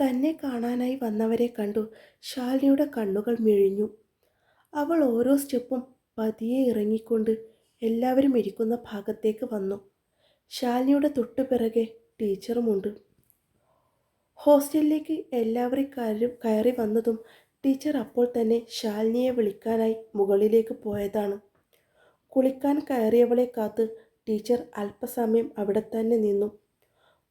തന്നെ കാണാനായി വന്നവരെ കണ്ടു ശാലിനിയുടെ കണ്ണുകൾ മിഴിഞ്ഞു. അവൾ ഓരോ സ്റ്റെപ്പും പതിയെ ഇറങ്ങിക്കൊണ്ട് എല്ലാവരും ഇരിക്കുന്ന ഭാഗത്തേക്ക് വന്നു. ശാലിനിയുടെ തൊട്ടു പിറകെ ടീച്ചറുമുണ്ട്. ഹോസ്റ്റലിലേക്ക് എല്ലാവരും കയറി കയറി വന്നതും ടീച്ചർ അപ്പോൾ തന്നെ ശാലിനിയെ വിളിക്കാനായി മുകളിലേക്ക് പോയതാണ്. കുളിക്കാൻ കയറിയവളെ കാത്ത് ടീച്ചർ അല്പസമയം അവിടെ തന്നെ നിന്നു.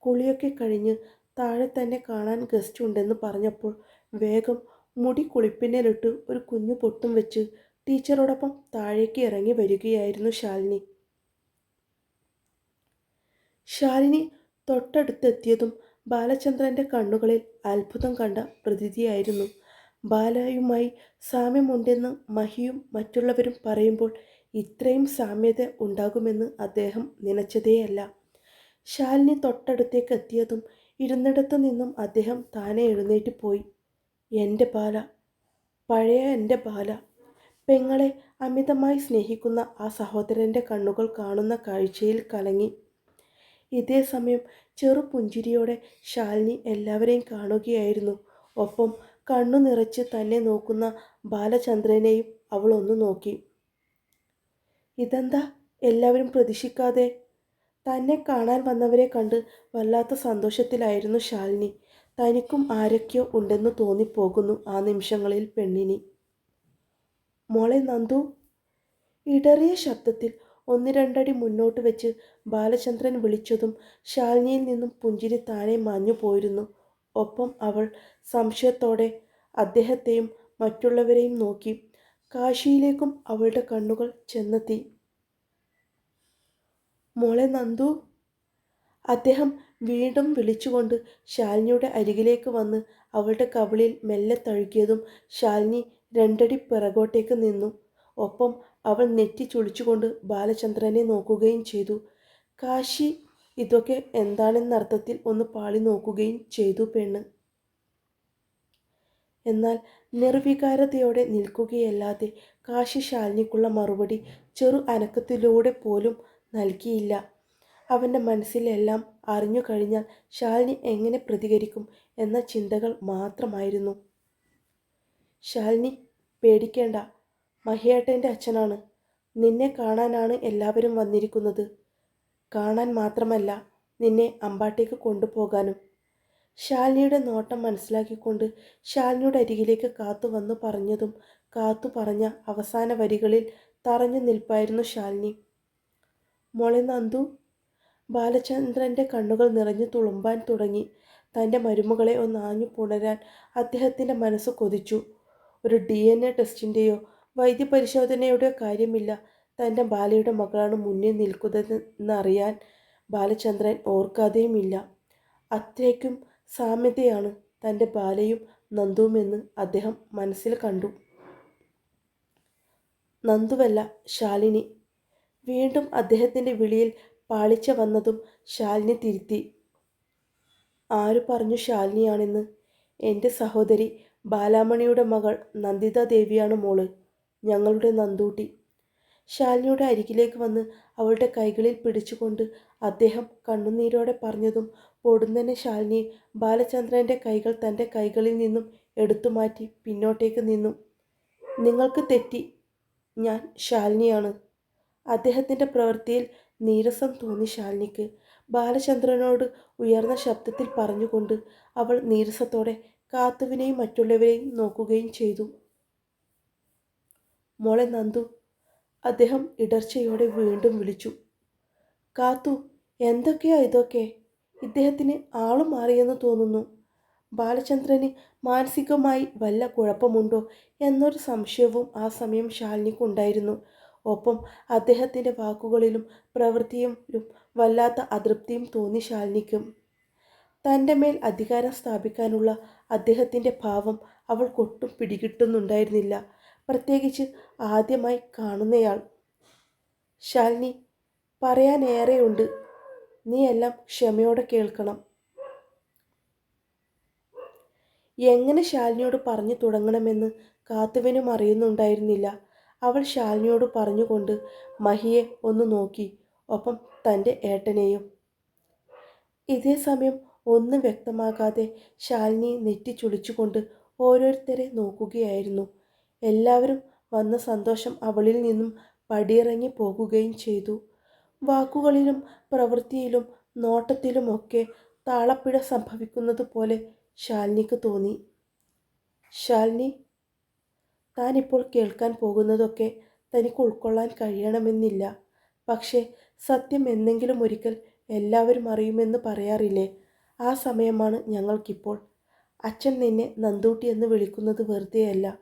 കുളിയൊക്കെ കഴിഞ്ഞ് താഴെ തന്നെ കാണാൻ ഗസ്റ്റ് ഉണ്ടെന്ന് പറഞ്ഞപ്പോൾ വേഗം മുടി കുളിപ്പിന്നലിട്ട് ഒരു കുഞ്ഞു പൊട്ടും വെച്ച് ടീച്ചറോടൊപ്പം താഴേക്ക് ഇറങ്ങി വരികയായിരുന്നു ശാലിനി. ശാലിനി തൊട്ടടുത്തെത്തിയതും ബാലചന്ദ്രന്റെ കണ്ണുകളിൽ അത്ഭുതം കണ്ട പ്രതീതിയായിരുന്നു. ബാലയുമായി സാമ്യമുണ്ടെന്ന് മഹിയും മറ്റുള്ളവരും പറയുമ്പോൾ ഇത്രയും സാമ്യത ഉണ്ടാകുമെന്ന് അദ്ദേഹം നനച്ചതേയല്ല. ശാലിനി തൊട്ടടുത്തേക്ക് എത്തിയതും ഇരുന്നിടത്തു നിന്നും അദ്ദേഹം താനെ എഴുന്നേറ്റ് പോയി. എന്റെ ബാല പഴയ എന്റെ ബാല പെങ്ങളെ അമിതമായി സ്നേഹിക്കുന്ന ആ സഹോദരന്റെ കണ്ണുകൾ കാണുന്ന കാഴ്ചയിൽ കലങ്ങി. ഇതേ സമയം ചെറുപുഞ്ചിരിയോടെ ശാലിനി എല്ലാവരെയും കാണുകയായിരുന്നു. ഒപ്പം കണ്ണു നിറച്ച് തന്നെ നോക്കുന്ന ബാലചന്ദ്രനെയും അവൾ ഒന്ന് നോക്കി. ഇതെന്താ? എല്ലാവരും പ്രതീക്ഷിക്കാതെ തന്നെ കാണാൻ വന്നവരെ കണ്ട് വല്ലാത്ത സന്തോഷത്തിലായിരുന്നു ശാലിനി. തനിക്കും ആരൊക്കെയോ ഉണ്ടെന്ന് തോന്നിപ്പോകുന്നു ആ നിമിഷങ്ങളിൽ പെണ്ണിനി. മോളെ നന്ദു. ഇടറിയ ശബ്ദത്തിൽ ഒന്ന് രണ്ടടി മുന്നോട്ട് വെച്ച് ബാലചന്ദ്രൻ വിളിച്ചതും ശാലിനിയിൽ നിന്നും പുഞ്ചിരി താനെ മാഞ്ഞു പോയിരുന്നു. ഒപ്പം അവൾ സംശയത്തോടെ അദ്ദേഹത്തെയും മറ്റുള്ളവരെയും നോക്കി കാശിയിലേക്കും അവളുടെ കണ്ണുകൾ ചെന്നെത്തി. മോളെ നന്ദു. അദ്ദേഹം വീണ്ടും വിളിച്ചുകൊണ്ട് ശാലിനിയുടെ അരികിലേക്ക് വന്ന് അവളുടെ കവിളിൽ മെല്ലെ തഴുകിയതും ശാലിനി രണ്ടടി പിറകോട്ടേക്ക് നിന്നു. ഒപ്പം അവൾ നെറ്റി ചുളിച്ചുകൊണ്ട് ബാലചന്ദ്രനെ നോക്കുകയും ചെയ്തു. കാശി ഇതൊക്കെ എന്താണെന്നർത്ഥത്തിൽ ഒന്ന് പാളി നോക്കുകയും ചെയ്തു പെണ്ണ്. എന്നാൽ നിർവികാരതയോടെ നിൽക്കുകയല്ലാതെ കാശി ശാലിനിക്കുള്ള മറുപടി ചെറു അനക്കത്തിലൂടെ പോലും നൽകിയില്ല. അവന്റെ മനസ്സിലെല്ലാം അറിഞ്ഞു കഴിഞ്ഞാൽ ശാലിനി എങ്ങനെ പ്രതികരിക്കും എന്ന ചിന്തകൾ മാത്രമായിരുന്നു. ശാലിനി പേടിക്കേണ്ട. മഹിയേട്ടന്റെ അച്ഛനാണ്. നിന്നെ കാണാനാണ് എല്ലാവരും വന്നിരിക്കുന്നത്. കാണാൻ മാത്രമല്ല നിന്നെ അമ്പാട്ടേക്ക് കൊണ്ടുപോകാനും. ശാലിനിയുടെ നോട്ടം മനസ്സിലാക്കിക്കൊണ്ട് ശാലിനിയുടെ അരികിലേക്ക് കാത്തു വന്നു പറഞ്ഞതും കാത്തു പറഞ്ഞ അവസാന വരികളിൽ തറഞ്ഞു നിൽപ്പായിരുന്നു ശാലിനി. മോളെ നന്ദു. ബാലചന്ദ്രന്റെ കണ്ണുകൾ നിറഞ്ഞു തുളുമ്പാൻ തുടങ്ങി. തന്റെ മരുമകളെ ഒന്ന് ആഞ്ഞു പുണരാൻ അദ്ദേഹത്തിന്റെ മനസ്സ് കൊതിച്ചു. ഒരു ഡി എൻ എ ടെസ്റ്റിന്റെയോ വൈദ്യപരിശോധനയുടെയോ കാര്യമില്ല. തന്റെ ബാലയുടെ മകളാണ് മുന്നിൽ നിൽക്കുന്നതെന്നറിയാൻ ബാലചന്ദ്രൻ ഓർക്കാതെയുമില്ല. അത്രയ്ക്കും സാമ്യതയാണ് തന്റെ ബാലയും നന്ദുവുമെന്ന് അദ്ദേഹം മനസ്സിൽ കണ്ടു. നന്ദുവല്ല ശാലിനി. വീണ്ടും അദ്ദേഹത്തിന്റെ വിളിയിൽ പാളിച്ച വന്നതും ശാലിനി തിരുത്തി. ആര് പറഞ്ഞു ശാലിനിയാണെന്ന്? എന്റെ സഹോദരി ബാലാമണിയുടെ മകൾ നന്ദിത ദേവിയാണ് മോൾ. ഞങ്ങളുടെ നന്ദൂട്ടി. ശാലിനിയുടെ അരികിലേക്ക് വന്ന് അവളുടെ കൈകളിൽ പിടിച്ചുകൊണ്ട് അദ്ദേഹം കണ്ണുനീരോടെ പറഞ്ഞതും പൊടുന്നനെ ശാലിനി ബാലചന്ദ്രന്റെ കൈകൾ തന്റെ കൈകളിൽ നിന്നും എടുത്തുമാറ്റി പിന്നോട്ടേക്ക് നിന്നു. നിങ്ങൾക്ക് തെറ്റി. ഞാൻ ശാലിനിയാണ്. അദ്ദേഹത്തിന്റെ പ്രവൃത്തിയിൽ നീരസം തോന്നി ശാലിനിക്ക്. ബാലചന്ദ്രനോട് ഉയർന്ന ശബ്ദത്തിൽ പറഞ്ഞുകൊണ്ട് അവൾ നീരസത്തോടെ കാത്തുവിനെയും മറ്റുള്ളവരെയും നോക്കുകയും ചെയ്തു. മോളെ നന്ദു അദ്ദേഹം ഇടർച്ചയോടെ വീണ്ടും വിളിച്ചു. കാത്തു എന്തൊക്കെയാ ഇതൊക്കെ? ഇദ്ദേഹത്തിന് ആളും മാറിയെന്ന് തോന്നുന്നു. ബാലചന്ദ്രന് മാനസികമായി വല്ല കുഴപ്പമുണ്ടോ എന്നൊരു സംശയവും ആ സമയം ശാലിനിക്കുണ്ടായിരുന്നു. ഒപ്പം അദ്ദേഹത്തിന്റെ വാക്കുകളിലും പ്രവൃത്തിയിലും വല്ലാത്ത അതൃപ്തിയും തോന്നി ശാലിനിക്കും. തന്റെ മേൽ അധികാരം സ്ഥാപിക്കാനുള്ള അദ്ദേഹത്തിന്റെ ഭാവം അവൾക്കൊട്ടും പിടികിട്ടുന്നുണ്ടായിരുന്നില്ല. പ്രത്യേകിച്ച് ആദ്യമായി കാണുന്നയാൾ. ശാലിനി പറയാനേറെയുണ്ട്. നീ എല്ലാം ക്ഷമയോടെ കേൾക്കണം. എങ്ങനെ ശാലിനിയോട് പറഞ്ഞു തുടങ്ങണമെന്ന് കാത്തുവിനും അറിയുന്നുണ്ടായിരുന്നില്ല. അവൾ ശാലിനിയോട് പറഞ്ഞുകൊണ്ട് മഹിയെ ഒന്ന് നോക്കി ഒപ്പം തന്റെ ഏട്ടനെയും. ഇതേ സമയം ഒന്നും വ്യക്തമാകാതെ ശാലിനി നെറ്റി ചുളിച്ചുകൊണ്ട് ഓരോരുത്തരെ നോക്കുകയായിരുന്നു. എല്ലാവരും വന്ന സന്തോഷം അവളിൽ നിന്നും പടിയിറങ്ങി പോകുകയും ചെയ്തു. വാക്കുകളിലും പ്രവൃത്തിയിലും നോട്ടത്തിലുമൊക്കെ താളപ്പിഴ സംഭവിക്കുന്നത് പോലെ ശാലിനിക്ക് തോന്നി. ശാലിനി താനിപ്പോൾ കേൾക്കാൻ പോകുന്നതൊക്കെ തനിക്ക് ഉൾക്കൊള്ളാൻ കഴിയണമെന്നില്ല. പക്ഷേ സത്യം എന്നെങ്കിലും ഒരിക്കൽ എല്ലാവരും അറിയുമെന്ന് പറയാറില്ലേ? ആ സമയമാണ് ഞങ്ങൾക്കിപ്പോൾ. അച്ഛൻ നിന്നെ നന്ദൂട്ടി എന്ന് വിളിക്കുന്നത് വെറുതെയല്ല.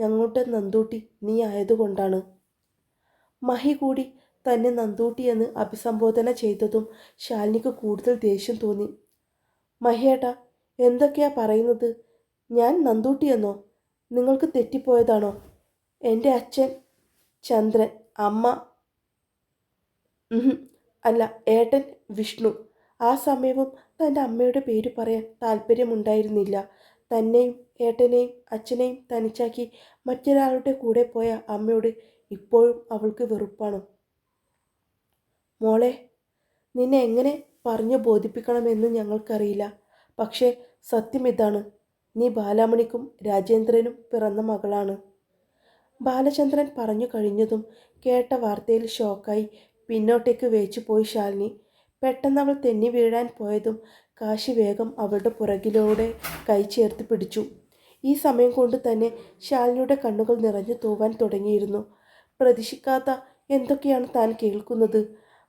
ഞങ്ങളുടെ നന്ദൂട്ടി നീ ആയതുകൊണ്ടാണ്. മഹി കൂടി തന്നെ നന്ദൂട്ടി എന്ന് അഭിസംബോധന ചെയ്തതും ശാലിനിക്ക് കൂടുതൽ ദേഷ്യം തോന്നി. മഹിയേട്ടാ എന്തൊക്കെയാ പറയുന്നത്? ഞാൻ നന്ദൂട്ടിയെന്നോ? നിങ്ങൾക്ക് തെറ്റിപ്പോയതാണോ? എന്റെ അച്ഛൻ ചന്ദ്രൻ അമ്മ അല്ല ഏട്ടൻ വിഷ്ണു. ആ സമയവും തന്റെ അമ്മയുടെ പേര് പറയാൻ താല്പര്യമുണ്ടായിരുന്നില്ല. തന്നെയും ഏട്ടനെയും അച്ഛനെയും തനിച്ചാക്കി മറ്റൊരാളുടെ കൂടെ പോയ അമ്മയോട് ഇപ്പോഴും അവൾക്ക് വെറുപ്പാണ്. മോളെ നിന്നെ എങ്ങനെ പറഞ്ഞു ബോധിപ്പിക്കണമെന്ന് ഞങ്ങൾക്കറിയില്ല. പക്ഷേ സത്യം ഇതാണ്. നീ ബാലാമണിക്കും രാജേന്ദ്രനും പിറന്ന മകളാണ്. ബാലചന്ദ്രൻ പറഞ്ഞു കഴിഞ്ഞതും കേട്ട വാർത്തയിൽ ഷോക്കായി പിന്നോട്ടേക്ക് വേച്ചു പോയി ശാലിനി. പെട്ടെന്ന് അവൾ തെന്നി വീഴാൻ പോയതും കാശി വേഗം അവളുടെ പുറകിലൂടെ കൈ ചേർത്ത് പിടിച്ചു. ഈ സമയം കൊണ്ട് തന്നെ ശാലിനിയുടെ കണ്ണുകൾ നിറഞ്ഞു തൂവാൻ തുടങ്ങിയിരുന്നു. പ്രതീക്ഷിക്കാത്ത എന്തൊക്കെയാണ് താൻ കേൾക്കുന്നത്?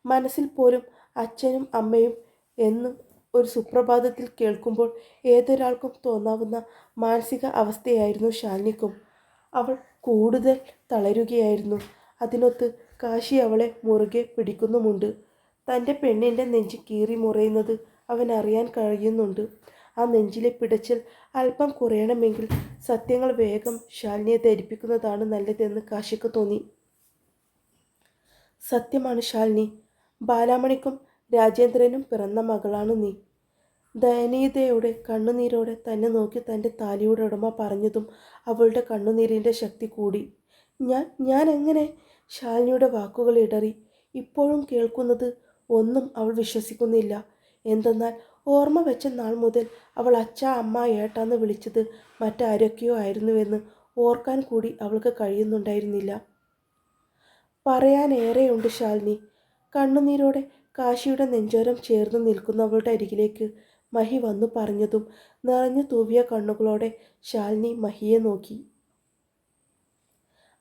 മനസ്സിൽ പോലും അച്ഛനും അമ്മയും എന്നും ഒരു സുപ്രഭാതത്തിൽ കേൾക്കുമ്പോൾ ഏതൊരാൾക്കും തോന്നാവുന്ന മാനസിക അവസ്ഥയായിരുന്നു ശാലിനിക്കും. അവൾ കൂടുതൽ തളരുകയായിരുന്നു. അതിനൊത്ത് കാശി അവളെ മുറുകെ പിടിക്കുന്നുമുണ്ട്. തന്റെ പെണ്ണിന്റെ നെഞ്ച് കീറി മുറയുന്നത് അവൻ അറിയാൻ കഴിയുന്നുണ്ട്. ആ നെഞ്ചിലെ പിടച്ചിൽ അല്പം കുറയണമെങ്കിൽ സത്യങ്ങൾ വേഗം ശാലിനിയെ ധരിപ്പിക്കുന്നതാണ് നല്ലതെന്ന് കാശിക്ക് തോന്നി. സത്യമാണ് ശാലിനി. ബാലാമണിക്കും രാജേന്ദ്രനും പിറന്ന മകളാണ് നീ. ദയനീയതയോടെ കണ്ണുനീരോടെ തന്നെ നോക്കി തന്റെ താലിയുടെ ഉടമ പറഞ്ഞതും അവളുടെ കണ്ണുനീരിന്റെ ശക്തി കൂടി. ഞാൻ ഞാൻ എങ്ങനെ? ശാലിനിയുടെ വാക്കുകൾ ഇടറി. ഇപ്പോഴും കേൾക്കുന്നത് ഒന്നും അവൾ വിശ്വസിക്കുന്നില്ല. എന്തെന്നാൽ ഓർമ്മ വെച്ച നാൾ മുതൽ അവൾ അച്ഛ അമ്മ ഏട്ടാന്ന് വിളിച്ചത് മറ്റാരൊക്കെയോ ആയിരുന്നുവെന്ന് ഓർക്കാൻ കൂടി അവൾക്ക് കഴിയുന്നുണ്ടായിരുന്നില്ല. പറയാനേറെയുണ്ട് ശാലിനി. കണ്ണുനീരോടെ കാശിയുടെ നെഞ്ചോരം ചേർന്ന് നിൽക്കുന്നവളുടെ അരികിലേക്ക് മഹി വന്നു പറഞ്ഞതും നിറഞ്ഞു തൂവിയ കണ്ണുകളോടെ ശാലിനി മഹിയെ നോക്കി.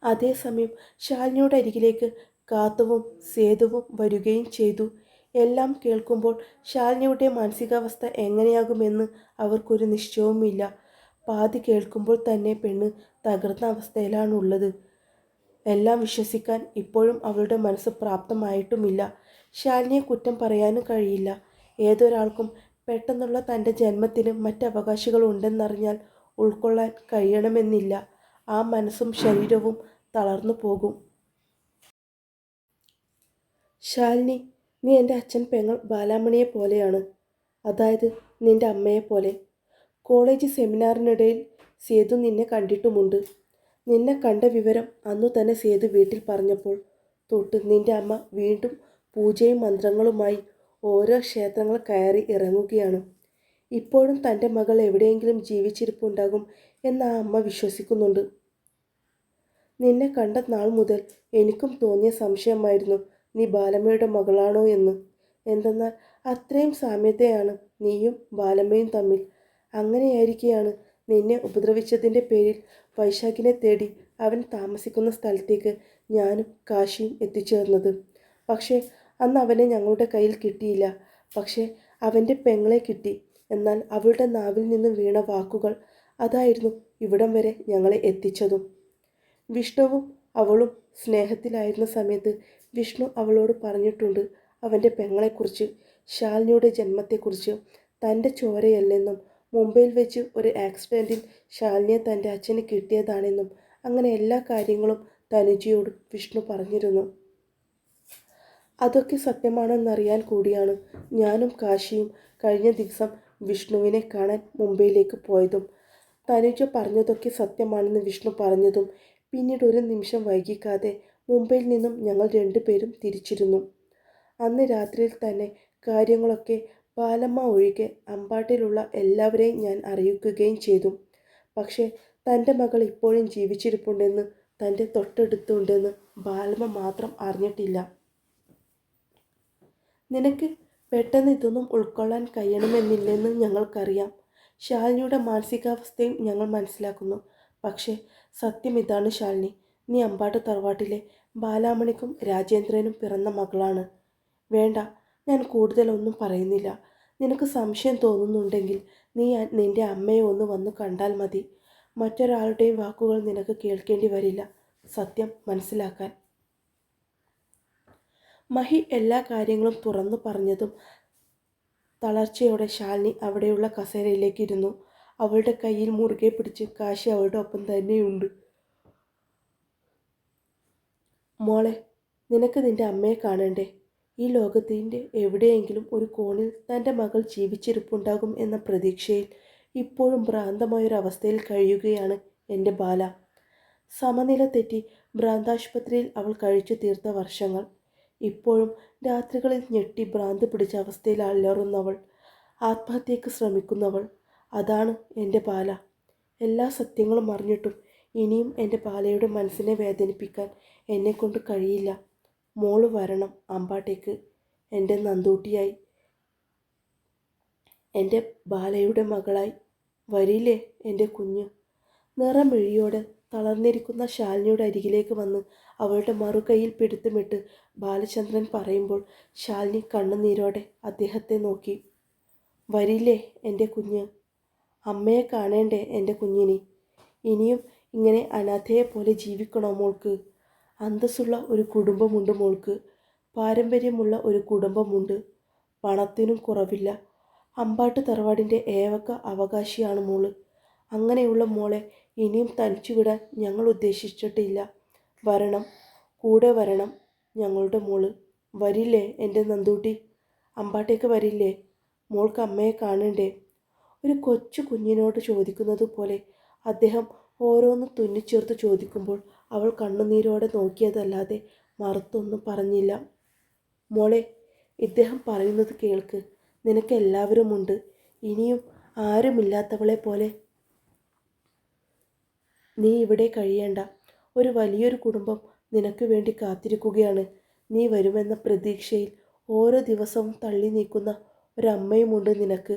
അതേസമയം ശാലിനിയുടെ അരികിലേക്ക് കാത്തുവും സേതുവും വരികയും ചെയ്തു. എല്ലാം കേൾക്കുമ്പോൾ ശാലിനിയുടെ മാനസികാവസ്ഥ എങ്ങനെയാകുമെന്ന് അവർക്കൊരു നിശ്ചയവുമില്ല. പാതി കേൾക്കുമ്പോൾ തന്നെ പെണ്ണ് തകർന്ന അവസ്ഥയിലാണുള്ളത്. എല്ലാം വിശ്വസിക്കാൻ ഇപ്പോഴും അവളുടെ മനസ്സ് പ്രാപ്തമായിട്ടുമില്ല. ശാലിനിയെ കുറ്റം പറയാനും കഴിയില്ല. ഏതൊരാൾക്കും പെട്ടെന്നുള്ള തന്റെ ജന്മത്തിന് മറ്റവകാശികൾ ഉണ്ടെന്നറിഞ്ഞാൽ ഉൾക്കൊള്ളാൻ കഴിയണമെന്നില്ല. ആ മനസ്സും ശരീരവും തളർന്നു പോകും. ശാലിനി നീ എന്റെ അച്ഛൻ പെങ്ങൾ ബാലാമണിയെ പോലെയാണ്. അതായത് നിന്റെ അമ്മയെ പോലെ. കോളേജ് സെമിനാറിനിടയിൽ സേതു നിന്നെ കണ്ടിട്ടുമുണ്ട്. നിന്നെ കണ്ട വിവരം അന്നു തന്നെ സേതു വീട്ടിൽ പറഞ്ഞപ്പോൾ തൊട്ട് നിന്റെ അമ്മ വീണ്ടും പൂജയും മന്ത്രങ്ങളുമായി ഓരോ ക്ഷേത്രങ്ങൾ കയറി ഇറങ്ങുകയാണ്. ഇപ്പോഴും തന്റെ മകൾ എവിടെയെങ്കിലും ജീവിച്ചിരിപ്പുണ്ടാകും എന്ന് ആ അമ്മ വിശ്വസിക്കുന്നുണ്ട്. നിന്നെ കണ്ട നാൾ മുതൽ എനിക്കും തോന്നിയ സംശയമായിരുന്നു നീ ബാലമ്മയുടെ മകളാണോ എന്ന്. എന്തെന്നാൽ അത്രയും സാമ്യതയാണ് നീയും ബാലമ്മയും തമ്മിൽ. അങ്ങനെയായിരിക്കെയാണ് നിന്നെ ഉപദ്രവിച്ചതിന്റെ പേരിൽ വൈശാഖിനെ തേടി അവൻ താമസിക്കുന്ന സ്ഥലത്തേക്ക് ഞാനും കാശിയും എത്തിച്ചേർന്നത്. പക്ഷേ അന്ന് അവനെ ഞങ്ങളുടെ കയ്യിൽ കിട്ടിയില്ല. പക്ഷേ അവന്റെ പെങ്ങളെ കിട്ടി. എന്നാൽ അവളുടെ നാവിൽ നിന്ന് വീണ വാക്കുകൾ അതായിരുന്നു ഇവിടം വരെ ഞങ്ങളെ എത്തിച്ചതും. വിഷ്ണുവും അവളും സ്നേഹത്തിലായിരുന്ന സമയത്ത് വിഷ്ണു അവളോട് പറഞ്ഞിട്ടുണ്ട് അവന്റെ പെങ്ങളെക്കുറിച്ച് ശാലിനിയുടെ ജന്മത്തെക്കുറിച്ച്. തന്റെ ചോരയല്ലെന്നും മുംബൈയിൽ വെച്ച് ഒരു ആക്സിഡന്റിൽ ശാലിനിയെ തന്റെ അച്ഛന് കിട്ടിയതാണെന്നും അങ്ങനെ എല്ലാ കാര്യങ്ങളും തനുജിയോട് വിഷ്ണു പറഞ്ഞിരുന്നു. അതൊക്കെ സത്യമാണെന്നറിയാൻ കൂടിയാണ് ഞാനും കാശിയും കഴിഞ്ഞ ദിവസം വിഷ്ണുവിനെ കാണാൻ മുംബൈയിലേക്ക് പോയതും. തനുജ പറഞ്ഞതൊക്കെ സത്യമാണെന്ന് വിഷ്ണു പറഞ്ഞതും പിന്നീട് ഒരു നിമിഷം വൈകിക്കാതെ മുംബൈയിൽ നിന്നും ഞങ്ങൾ രണ്ടുപേരും തിരിച്ചിരുന്നു. അന്ന് രാത്രിയിൽ തന്നെ കാര്യങ്ങളൊക്കെ ബാലമ്മ ഒഴികെ അമ്പാട്ടിലുള്ള എല്ലാവരെയും ഞാൻ അറിയിക്കുകയും ചെയ്തു. പക്ഷേ തന്റെ മകൾ ഇപ്പോഴും ജീവിച്ചിരിപ്പുണ്ടെന്ന് തന്റെ തൊട്ടടുത്തുണ്ടെന്ന് ബാലമ്മ മാത്രം അറിഞ്ഞിട്ടില്ല. നിനക്ക് പെട്ടെന്ന് ഇതൊന്നും ഉൾക്കൊള്ളാൻ കഴിയണമെന്നില്ലെന്ന് ഞങ്ങൾക്കറിയാം. ശാലിനിയുടെ മാനസികാവസ്ഥയും ഞങ്ങൾ മനസ്സിലാക്കുന്നു. പക്ഷേ സത്യം ഇതാണ് ശാലിനി. നീ അമ്പാട്ട് തറവാട്ടിലെ ബാലാമണിക്കും രാജേന്ദ്രനും പിറന്ന മകളാണ്. വേണ്ട ഞാൻ കൂടുതലൊന്നും പറയുന്നില്ല. നിനക്ക് സംശയം തോന്നുന്നുണ്ടെങ്കിൽ നീ നിന്റെ അമ്മയെ ഒന്ന് വന്ന് കണ്ടാൽ മതി. മറ്റൊരാളുടെയും വാക്കുകൾ നിനക്ക് കേൾക്കേണ്ടി വരില്ല. സത്യം മനസ്സിലാക്കാൻ. മഹി എല്ലാ കാര്യങ്ങളും തുറന്നു പറഞ്ഞതും തളർച്ചയോടെ ശാലിനി അവിടെയുള്ള കസേരയിലേക്ക് ഇരുന്നു. അവളുടെ കയ്യിൽ മുറുകെ പിടിച്ച് കാശി അവളുടെ ഒപ്പം തന്നെയുണ്ട്. മോളെ നിനക്ക് നിന്റെ അമ്മയെ കാണണ്ടേ? ഈ ലോകത്തിന്റെ എവിടെയെങ്കിലും ഒരു കോണിൽ തന്റെ മകൾ ജീവിച്ചിരിപ്പുണ്ടാകും എന്ന പ്രതീക്ഷയിൽ ഇപ്പോഴും ഭ്രാന്തമായൊരവസ്ഥയിൽ കഴിയുകയാണ് എന്റെ ബാല. സമനില തെറ്റി ഭ്രാന്താശുപത്രിയിൽ അവൾ കഴിച്ചു തീർത്ത വർഷങ്ങൾ. ഇപ്പോഴും രാത്രികളിൽ ഞെട്ടി ഭ്രാന്ത് പിടിച്ച അവസ്ഥയിൽ അലറുന്നവൾ ആത്മഹത്യക്ക് ശ്രമിക്കുന്നവൾ. അതാണ് എന്റെ പാല. എല്ലാ സത്യങ്ങളും അറിഞ്ഞിട്ടും ഇനിയും എന്റെ പാലയുടെ മനസ്സിനെ വേദനിപ്പിക്കാൻ എന്നെക്കൊണ്ട് കഴിയില്ല. മോൾ വരണം അമ്പാട്ടേക്ക്. എന്റെ നന്തൂട്ടിയായി എന്റെ ബാലയുടെ മകളായി. വരില്ലേ എന്റെ കുഞ്ഞ്? നിറമിഴിയോടെ തളർന്നിരിക്കുന്ന ശാലിനിയുടെ അരികിലേക്ക് വന്ന് അവളുടെ മറുകൈയിൽ പിടുത്തമിട്ട് ബാലചന്ദ്രൻ പറയുമ്പോൾ ശാലിനി കണ്ണുനീരോടെ അദ്ദേഹത്തെ നോക്കി. വരില്ലേ എന്റെ കുഞ്ഞ്? അമ്മയെ കാണേണ്ടേ എന്റെ കുഞ്ഞിനി? ഇനിയും ഇങ്ങനെ അനാഥയെ പോലെ ജീവിക്കണോ മോൾക്ക്? അന്തസ്സുള്ള ഒരു കുടുംബമുണ്ട് മോൾക്ക്. പാരമ്പര്യമുള്ള ഒരു കുടുംബമുണ്ട്. പണത്തിനും കുറവില്ല. അമ്പാട്ട് തറവാടിന്റെ ഏവക അവകാശിയാണ് മോൾ. അങ്ങനെയുള്ള മോളെ ഇനിയും തനിച്ചു വിടാൻ ഞങ്ങൾ ഉദ്ദേശിച്ചിട്ടില്ല. വരണം കൂടെ വരണം ഞങ്ങളുടെ മോൾ. വരില്ലേ എന്റെ നന്ദൂട്ടി? അമ്പാട്ടേക്ക് വരില്ലേ? മോൾക്ക് അമ്മയെ കാണണ്ടേ? ഒരു കൊച്ചു കുഞ്ഞിനോട് ചോദിക്കുന്നത് പോലെ അദ്ദേഹം ഓരോന്ന് തുന്നിച്ചേർത്ത് ചോദിക്കുമ്പോൾ അവൾ കണ്ണുനീരോടെ നോക്കിയതല്ലാതെ മറുത്തൊന്നും പറഞ്ഞില്ല. മോളെ ഇദ്ദേഹം പറയുന്നത് കേൾക്ക്. നിനക്ക് എല്ലാവരുമുണ്ട്. ഇനിയും ആരുമില്ലാത്തവളെ പോലെ നീ ഇവിടെ കഴിയേണ്ട. ഒരു വലിയൊരു കുടുംബം നിനക്ക് വേണ്ടി കാത്തിരിക്കുകയാണ്. നീ വരുമെന്ന പ്രതീക്ഷയിൽ ഓരോ ദിവസവും തള്ളി നീക്കുന്ന ഒരമ്മയുമുണ്ട് നിനക്ക്.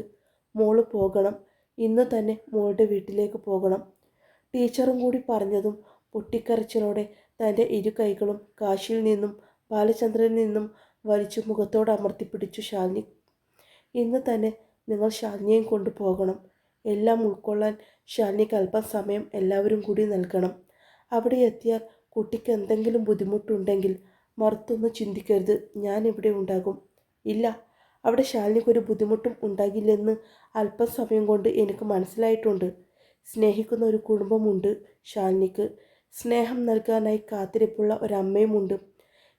മോൾ പോകണം. ഇന്ന് തന്നെ മോളുടെ വീട്ടിലേക്ക് പോകണം. ടീച്ചറും കൂടി പറഞ്ഞതും പൊട്ടിക്കരച്ചിലോടെ തന്റെ ഇരു കൈകളും കാശിയിൽ നിന്നും ബാലചന്ദ്രനിൽ നിന്നും വലിച്ചു മുഖത്തോട് അമർത്തിപ്പിടിച്ചു ശാലിനി. ഇന്ന് തന്നെ നിങ്ങൾ ശാലിനിയെയും കൊണ്ടുപോകണം എല്ലാം ഉൾക്കൊള്ളാൻ ശാലിനിക്ക് അല്പം സമയം എല്ലാവരും കൂടി നൽകണം. അവിടെ എത്തിയാൽ കുട്ടിക്ക് എന്തെങ്കിലും ബുദ്ധിമുട്ടുണ്ടെങ്കിൽ മറുത്തൊന്ന് ചിന്തിക്കരുത്. ഞാൻ ഇവിടെ ഉണ്ടാകും. ഇല്ല അവിടെ ശാലിനിക്കൊരു ബുദ്ധിമുട്ടും ഉണ്ടാകില്ലെന്ന് അല്പം സമയം കൊണ്ട് എനിക്ക് മനസ്സിലായിട്ടുണ്ട്. സ്നേഹിക്കുന്ന ഒരു കുടുംബമുണ്ട് ശാലിനിക്ക്. സ്നേഹം നൽകാനായി കാത്തിരിപ്പുള്ള ഒരമ്മയുമുണ്ട്.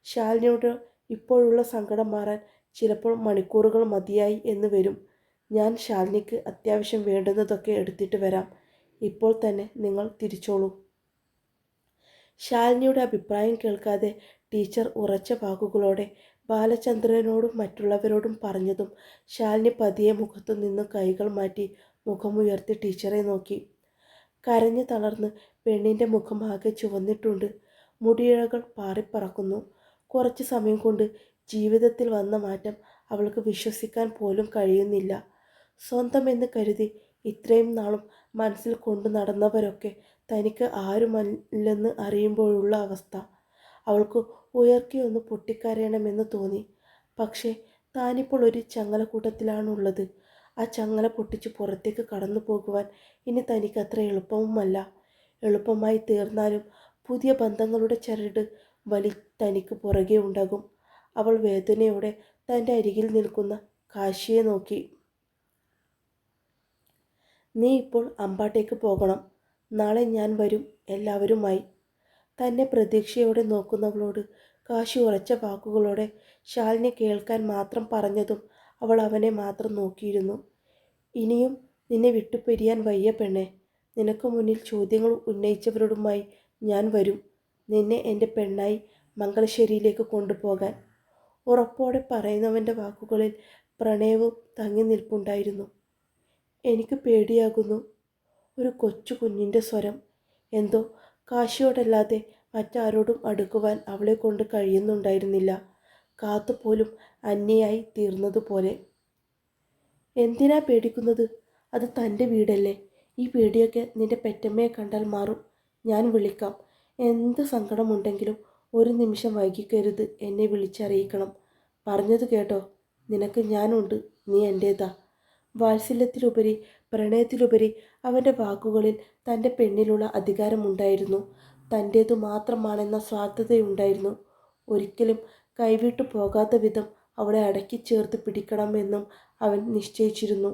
ശാലിനിയോട് ഇപ്പോഴുള്ള സങ്കടം മാറാൻ ചിലപ്പോൾ മണിക്കൂറുകൾ മതിയായി എന്ന് വരും. ഞാൻ ശാലിനിക്ക് അത്യാവശ്യം വേണ്ടുന്നതൊക്കെ എടുത്തിട്ട് വരാം. ഇപ്പോൾ തന്നെ നിങ്ങൾ തിരിച്ചോളൂ. ശാലിനിയുടെ അഭിപ്രായം കേൾക്കാതെ ടീച്ചർ ഉറച്ച വാക്കുകളോടെ ബാലചന്ദ്രനോടും മറ്റുള്ളവരോടും പറഞ്ഞതും ശാലിനി പതിയെ മുഖത്തു നിന്ന് കൈകൾ മാറ്റി മുഖമുയർത്തി ടീച്ചറെ നോക്കി. കരഞ്ഞു തളർന്ന് പെണ്ണിന്റെ മുഖം ആകെ ചുവന്നിട്ടുണ്ട്. മുടിയിഴകൾ പാറിപ്പറക്കുന്നു. കുറച്ച് സമയം കൊണ്ട് ജീവിതത്തിൽ വന്ന മാറ്റം അവൾക്ക് വിശ്വസിക്കാൻ പോലും കഴിയുന്നില്ല. സ്വന്തമെന്ന് കരുതി ഇത്രയും നാളും മനസ്സിൽ കൊണ്ടു നടന്നവരൊക്കെ തനിക്ക് ആരുമല്ലെന്ന് അറിയുമ്പോഴുള്ള അവസ്ഥ. അവൾക്ക് ഉയർക്കി ഒന്ന് പൊട്ടിക്കരയണമെന്ന് തോന്നി. പക്ഷേ താനിപ്പോൾ ഒരു ചങ്ങലക്കൂട്ടത്തിലാണുള്ളത്. ആ ചങ്ങല പൊട്ടിച്ച് പുറത്തേക്ക് കടന്നു പോകുവാൻ ഇനി തനിക്ക് അത്ര എളുപ്പവുമല്ല. എളുപ്പമായി തീർന്നാലും പുതിയ ബന്ധങ്ങളുടെ ചരട് വലി തനിക്ക് പുറകെ ഉണ്ടാകും. അവൾ വേദനയോടെ തന്റെ അരികിൽ നിൽക്കുന്ന കാശിയെ നോക്കി. നീ ഇപ്പോൾ അമ്പാട്ടേക്ക് പോകണം. നാളെ ഞാൻ വരും എല്ലാവരുമായി. തന്നെ പ്രതീക്ഷയോടെ നോക്കുന്നവളോട് കാശി ഉറച്ച വാക്കുകളോടെ ശാലിനെ കേൾക്കാൻ മാത്രം പറഞ്ഞതും അവൾ അവനെ മാത്രം നോക്കിയിരുന്നു. ഇനിയും നിന്നെ വിട്ടുപിരിയാൻ വയ്യ പെണ്ണെ. നിനക്ക് മുന്നിൽ ചോദ്യങ്ങൾ ഉന്നയിച്ചവരോടുമായി ഞാൻ വരും. നിന്നെ എന്റെ പെണ്ണായി മംഗളശ്ശേരിയിലേക്ക് കൊണ്ടുപോകാൻ. ഉറപ്പോടെ പറയുന്നവന്റെ വാക്കുകളിൽ പ്രണയവും തങ്ങി നിൽപ്പുണ്ടായിരുന്നു. എനിക്ക് പേടിയാകുന്നു. ഒരു കൊച്ചു കുഞ്ഞിന്റെ സ്വരം. എന്തോ കാശിയോടല്ലാതെ മറ്റാരോടും അടുക്കുവാൻ അവളെ കൊണ്ട് കഴിയുന്നുണ്ടായിരുന്നില്ല. കാത്തുപോലും അന്യയായി തീർന്നതുപോലെ എന്തിനാ പേടിക്കുന്നത്? അത് തന്റെ വീടല്ലേ. ഈ പേടിയൊക്കെ നിന്റെ പെറ്റമ്മയെ കണ്ടാൽ മാറും. ഞാൻ വിളിക്കാം. എന്ത് സങ്കടമുണ്ടെങ്കിലും ഒരു നിമിഷം വൈകിക്കരുത് എന്നെ വിളിച്ചറിയിക്കണം. പറഞ്ഞത് കേട്ടോ. നിനക്ക് ഞാനുണ്ട്. നീ എന്റേതാ. വാത്സല്യത്തിലുപരി പ്രണയത്തിലുപരി അവന്റെ വാക്കുകളിൽ തന്റെ പെണ്ണിലുള്ള അധികാരമുണ്ടായിരുന്നു. തന്റേതു മാത്രമാണെന്ന സ്വാർത്ഥതയുണ്ടായിരുന്നു. ഒരിക്കലും കൈവിട്ടു പോകാത്ത വിധം അവളെ അടക്കി ചേർത്ത് പിടിക്കണമെന്നും അവൻ നിശ്ചയിച്ചിരുന്നു.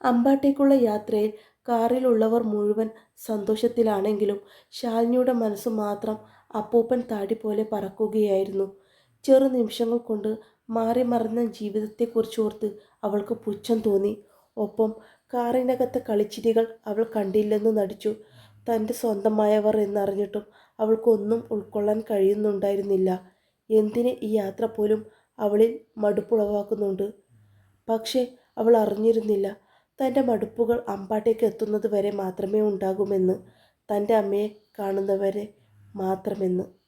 അമ്പാട്ടേക്കുള്ള യാത്രയിൽ കാറിലുള്ളവർ മുഴുവൻ സന്തോഷത്തിലാണെങ്കിലും ശാലിനിയുടെ മനസ്സ് മാത്രം അപ്പൂപ്പൻ താടി പോലെ പറക്കുകയായിരുന്നു. ചെറു നിമിഷങ്ങൾ കൊണ്ട് മാറി മറന്ന ജീവിതത്തെക്കുറിച്ച് ഓർത്ത് അവൾക്ക് പുച്ഛം തോന്നി. ഒപ്പം കാറിനകത്തെ കളിച്ചിരികൾ അവൾ കണ്ടില്ലെന്ന് നടിച്ചു. തന്റെ സ്വന്തമായവർ എന്നറിഞ്ഞിട്ടും അവൾക്കൊന്നും ഉൾക്കൊള്ളാൻ കഴിയുന്നുണ്ടായിരുന്നില്ല. എന്തിന് ഈ യാത്ര പോലും അവളിൽ മടുപ്പുളവാക്കുന്നുണ്ട്? പക്ഷേ അവൾ അറിഞ്ഞിരുന്നില്ല. തന്റെ മടുപ്പുകൾ അമ്പാട്ടേക്ക് എത്തുന്നത് വരെ മാത്രമേ ഉണ്ടാകുമെന്ന്. തന്റെ അമ്മയെ കാണുന്നവരെ മാത്രമെന്ന്.